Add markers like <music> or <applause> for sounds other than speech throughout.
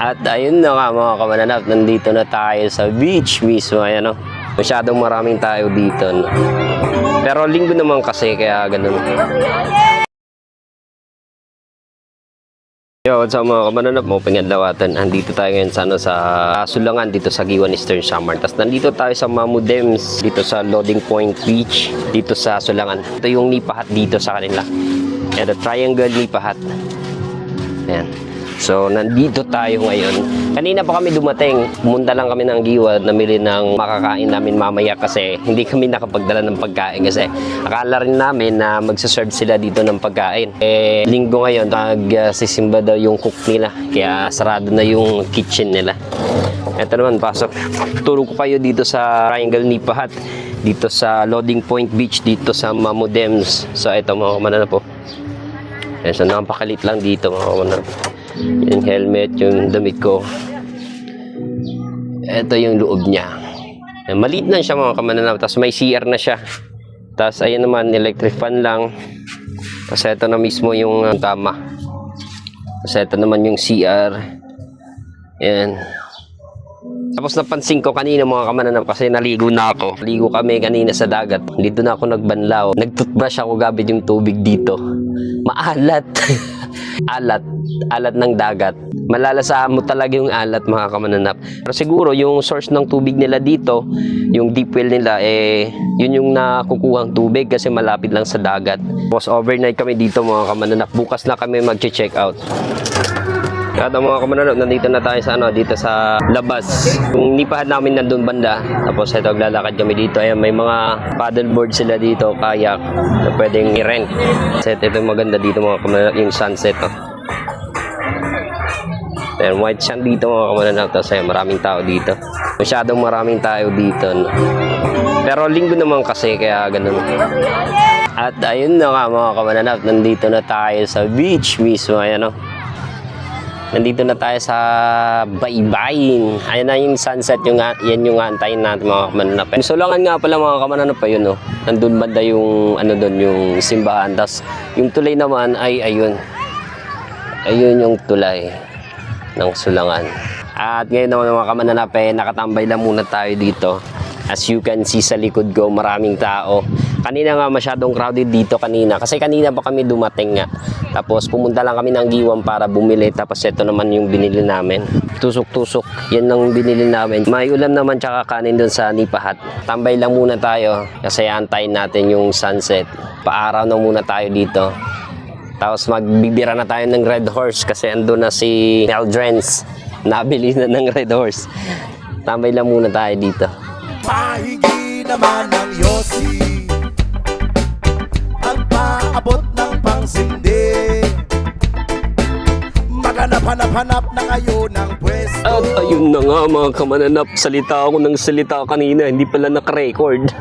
At ayun na nga mga kamananap, nandito na tayo sa beach mismo. Ayan o. Masyadong maraming tayo dito. No? Pero linggo naman kasi kaya ganun. Yo, what's up mga kamananap? Mga pingadlawatan. Andito tayo ngayon sa, ano, sa Sulangan dito sa Giwan Eastern Samar. Tapos nandito tayo sa Mamudems dito sa Loading Point Beach dito sa Sulangan. Ito yung nipahat dito sa kanila. Ito, triangle nipahat. Ayan. So, nandito tayo ngayon. Kanina pa kami dumating. Pumunta lang kami ng Giwa, namili ng makakain namin mamaya kasi hindi kami nakapagdala ng pagkain kasi akala rin namin na magsaserve sila dito ng pagkain. Eh, linggo ngayon, nagsisimba daw yung cook nila. Kaya sarado na yung kitchen nila. Ito naman, pasok. Turo ko kayo dito sa Triangle Nipahat. Dito sa Loading Point Beach, dito sa Mamudems. So, ito mga kamanana po. Ayan, so napakalit lang dito mga kamanana. Yung helmet, yung damit ko. Ito yung loob niya. Maliit lang siya mga kamananaw. Tapos may CR na siya. Tapos ayan naman, electric fan lang. Tapos ito na mismo yung uh, tama. Tapos ito naman yung CR. Ayan. Tapos napansin ko kanina mga kamananap kasi naligo na ako. Naligo kami kanina sa dagat. Dito na ako nagbanlaw. Nagtutbrush ako gamit yung tubig dito. Maalat. <laughs> alat. Alat ng dagat. Malalasaan mo talaga yung alat mga kamananap. Pero siguro yung source ng tubig nila dito, yung deep well nila, eh, yun yung nakukuhang tubig kasi malapit lang sa dagat. Tapos overnight kami dito mga kamananap. Bukas na kami mag-check out. At ang mga kamananap, nandito na tayo sa ano, dito sa labas. Yung nipahan namin nandun banda. Tapos ito, naglalakad kami dito. Ayan, may mga paddleboard sila dito, kayak, na pwedeng i-rent. Kasi ito yung maganda dito mga kamananap, yung sunset. Oh. Ayan, white sand dito mga kamananap. Tapos ayan, maraming tao dito. Masyadong maraming tayo dito. No? Pero linggo naman kasi, kaya ganun. At ayun na nga mga kamananap, nandito na tayo sa beach mismo. Ayan o. Nandito na tayo sa Baybayin. Ayan na yung sunset, yung, yan yung antayin natin mga kamananap. So langan nga pala mga kamananap pa yun, no? Nandun banda yung, ano doon, yung simbahan. Tapos yung tulay naman ay ayun. Ayun yung tulay ng sulangan. At ngayon naman mga kamananap, eh, nakatambay lang muna tayo dito. As you can see sa likod ko, maraming tao. Kanina nga masyadong crowded dito kanina. Kasi kanina pa kami dumating nga. Tapos pumunta lang kami ng Giwang para bumili. Tapos ito naman yung binili namin. Tusok-tusok. Yan ang binili namin. May ulam naman tsaka kanin dun sa Nipahat. Tambay lang muna tayo. Kasi antayin natin yung sunset. Paaraw na muna tayo dito. Tapos magbibira na tayo ng Red Horse kasi ando na si Eldrens. Nabili na ng Red Horse. Tambay lang muna tayo dito. Pahingi naman ng Yossi At paabot ng pangsindi Maghanap-hanap-hanap na kayo ng pwesto At ayun na nga mga kamananap, salita ako ng salita kanina, hindi pala naka-record.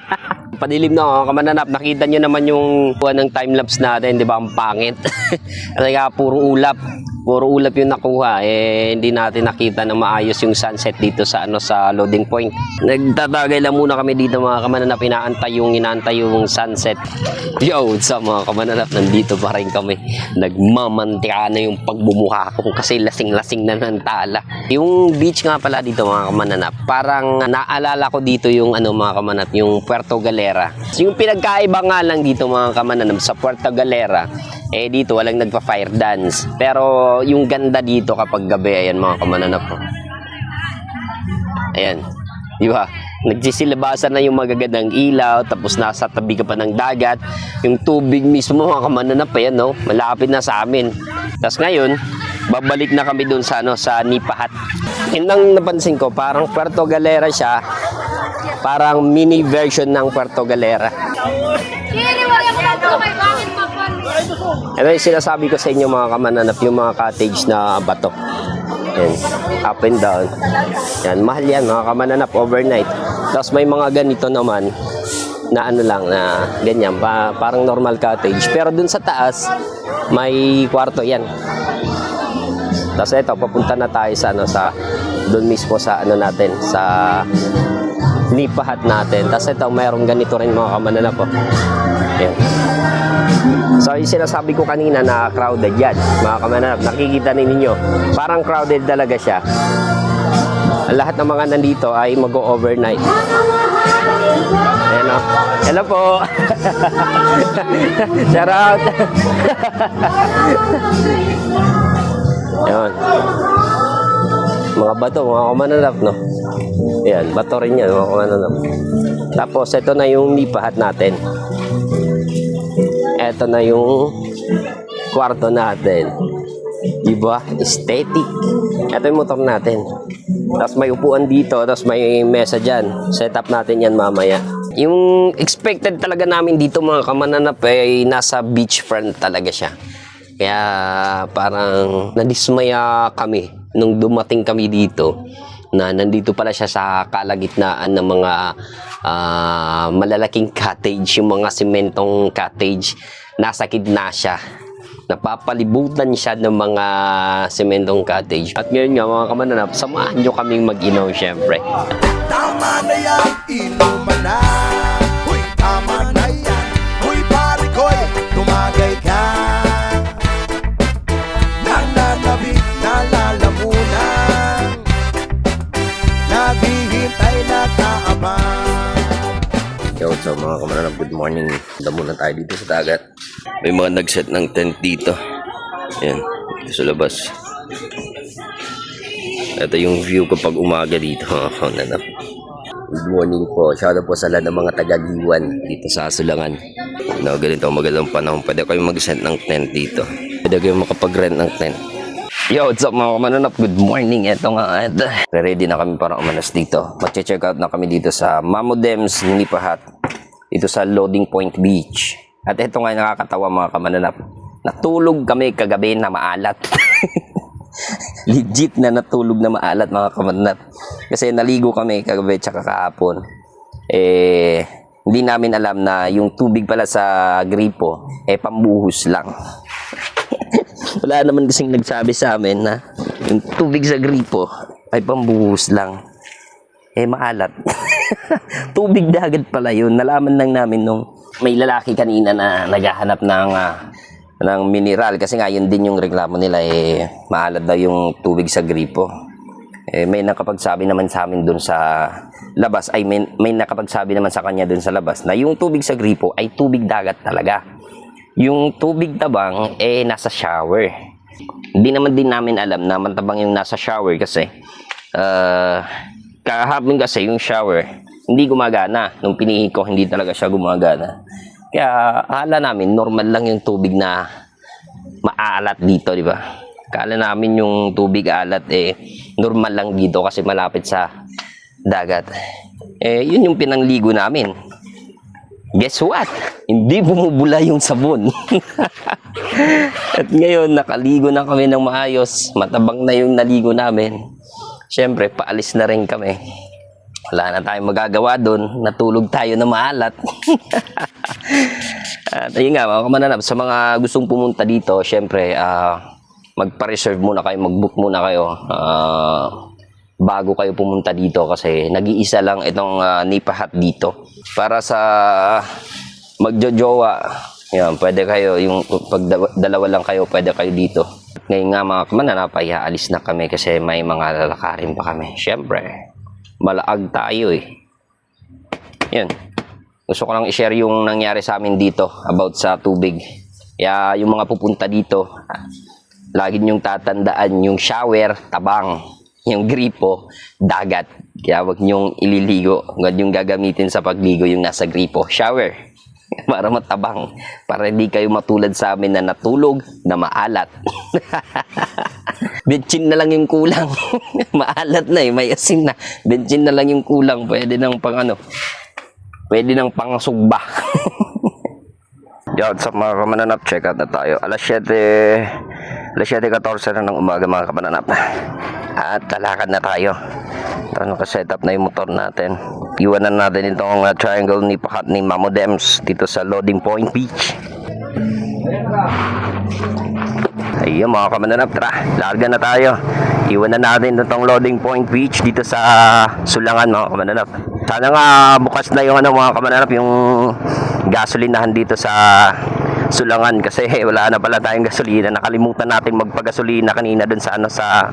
<laughs> Padilim na mga kamananap, nakita nyo naman yung buwan ng timelapse natin, di ba? Ang pangit. <laughs> Nga, puro ulap. Puro ulap yung nakuha. Eh, hindi natin nakita na maayos yung sunset dito sa ano sa loading point. Nagtatagay lang muna kami dito mga kamananap, inaantay yung inaantay yung sunset. Yo, sa mga kamananap, nandito pa rin kami. Nagmamantika na yung pagbumuha ko kasi lasing-lasing na ng tala. Yung beach nga pala dito mga kamananap, parang naalala ko dito yung ano mga kamananap, yung Puerto Galera. Yung pinagkaiba nga lang dito mga kamananap sa Puerto Galera, eh dito walang nagpa-fire dance. Pero yung ganda dito kapag gabi, ayan mga kamananap ko. Ayan. Di ba? Nagsisilabasan na yung magagandang ilaw, tapos nasa tabi ka pa ng dagat. Yung tubig mismo, mga kamananap, ayan, no? Malapit na sa amin. Tapos ngayon, babalik na kami dun sa, ano, sa Nipahat. Yun ang napansin ko, parang Puerto Galera siya. Parang mini version ng Puerto Galera. Kiri, wala mo Ito yung sinasabi ko sa inyo mga kamananap, yung mga cottage na bato. Yan, up and down. Yan, mahal yan mga kamananap overnight. Tapos may mga ganito naman na ano lang na ganyan, pa, parang normal cottage. Pero dun sa taas, may kwarto yan. Tapos ito, papunta na tayo sa ano sa doon mismo sa ano natin sa nipahat natin. Tapos ito, mayroong ganito rin mga kamananap. Oh. Yan. So yung sinasabi ko kanina na crowded yan, mga kamananap, nakikita ninyo, parang crowded talaga siya. Lahat ng mga nandito ay mag-overnight. Ayan o. Hello po. <laughs> Shout out. <laughs> Ayan. Mga bato, mga kumananap, no? Ayan, bato rin yan, mga kumananap. Tapos, ito na yung nipahat natin. Ito na yung kwarto natin. Diba? Aesthetic. Ito yung motor natin. Tapos may upuan dito, tapos may mesa dyan. Set up natin yan mamaya. Yung expected talaga namin dito mga kamananap ay nasa beachfront talaga siya. Kaya parang nadismaya kami nung dumating kami dito na nandito pala siya sa kalagitnaan ng mga ah, malalaking cottage, yung mga sementong cottage. Nasa gitna siya. Napapalibutan siya ng mga sementong cottage. At ngayon nga mga kamananap, samahan nyo kaming mag-inaw syempre. Tama na yan, inuman na Uy, tama na yan Uy, pare ko'y tumagay ka Nananabik na lalamunan Naghihintay na kaabang Yo, what's up mga kamananap? Good morning. Punta muna tayo dito sa dagat. May mga nag-set ng tent dito. Ayan, dito sa labas. Ito yung view kapag umaga dito <laughs> mga kamananap. Good morning po. Shout out po sa lahat ng mga taga-Giwan dito sa Sulangan. No, ganito magandang panahon. Pwede kayo mag-set ng tent dito. Pwede kayo makapag-rent ng tent. Yo, what's up mga kamananap? Good morning. Ito nga, ito. Ready na kami para umanas dito. Mag-check out na kami dito sa Mamodems Nipahat. Dito sa Loading Point Beach. At ito nga nakakatawa mga kamananap. Natulog kami kagabi na maalat. <laughs> Legit na natulog na maalat mga kamananap. Kasi naligo kami kagabi tsaka kahapon. Eh, hindi namin alam na yung tubig pala sa gripo, eh pambuhos lang. <laughs> Wala naman kasing nagsabi sa amin na yung tubig sa gripo ay pambuhos lang. Eh, maalat. <laughs> tubig dagat pala yun. Nalaman lang namin nung may lalaki kanina na naghahanap ng, ah, ng mineral. Kasi nga, yun din yung reklamo nila. Eh, maalat daw yung tubig sa gripo. Eh, may nakapagsabi naman sa amin dun sa labas, ay may, may nakapagsabi naman sa kanya dun sa labas na yung tubig sa gripo ay tubig dagat talaga. Yung tubig tabang, eh, nasa shower. Hindi naman din namin alam na mantabang yung nasa shower kasi uh, kahapon kasi yung shower, hindi gumagana. Nung pinihi ko, hindi talaga siya gumagana. Kaya akala namin, normal lang yung tubig na maalat dito, di ba? Akala namin yung tubig alat, eh, normal lang dito kasi malapit sa dagat. Eh, yun yung pinangligo namin. Guess what? Hindi bumubula yung sabon. <laughs> At ngayon, nakaligo na kami ng maayos. Matabang na yung naligo namin. Siyempre, paalis na rin kami. Wala na tayong magagawa doon. Natulog tayo na maalat. <laughs> At ayun nga, mga kamananap, sa mga gustong pumunta dito, siyempre, ah, magpa-reserve muna kayo, mag-book muna kayo. ah, bago kayo pumunta dito kasi nag-iisa lang itong uh, nipahat dito para sa magjojowa yan pwede kayo yung pag da- dalawa lang kayo pwede kayo dito At ngayon nga mga kamananap ay aalis na kami kasi may mga lalakarin pa kami syempre malaag tayo eh yan gusto ko lang i-share yung nangyari sa amin dito about sa tubig kaya yung mga pupunta dito lagi niyong tatandaan yung shower tabang yung gripo, dagat. Kaya wag niyong ililigo. Huwag niyong gagamitin sa pagligo yung nasa gripo. Shower. <laughs> Para matabang. Para hindi kayo matulad sa amin na natulog na maalat. <laughs> Bentsin na lang yung kulang. <laughs> maalat na eh. May asin na. Bentsin na lang yung kulang. Pwede nang pang ano. Pwede nang pang sugba. Yo, sa mga kamananap, check out na tayo. Alas 7, alas 7.14 na ng umaga mga kamananap. At lalakad na tayo. Ito, nakasetup na yung motor natin. Iwanan natin itong uh, triangle ni Pakat ni Mamodems dito sa Loading Point Beach. Ayun mga kamananap, tara, larga na tayo. Iwanan natin itong loading point beach dito sa Sulangan mga kamananap. Sana nga bukas na yung ano mga kamananap, yung gasolinahan dito sa sulangan kasi wala na pala tayong gasolina. Nakalimutan natin magpagasolina kanina dun sa ano sa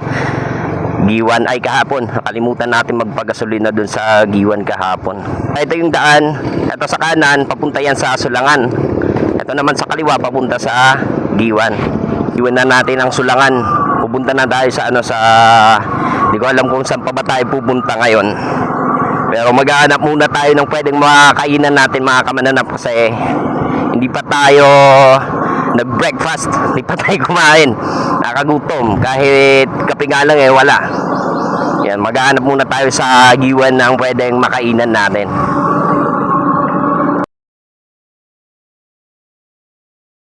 Giwan ay kahapon. Nakalimutan natin magpagasolina dun sa Giwan kahapon. Ito yung daan. Ito sa kanan, papunta yan sa Sulangan. Ito naman sa kaliwa, papunta sa Giwan. Giwan na natin ang Sulangan. Pupunta na tayo sa ano sa... Hindi ko alam kung saan pa ba tayo pupunta ngayon. Pero maghahanap muna tayo ng pwedeng makakainan natin mga kamananap kasi hindi pa tayo nag-breakfast, tayo kumain. Nakagutom kahit kape nga lang eh wala. Yan, maghahanap muna tayo sa giwan ng pwedeng makainan natin.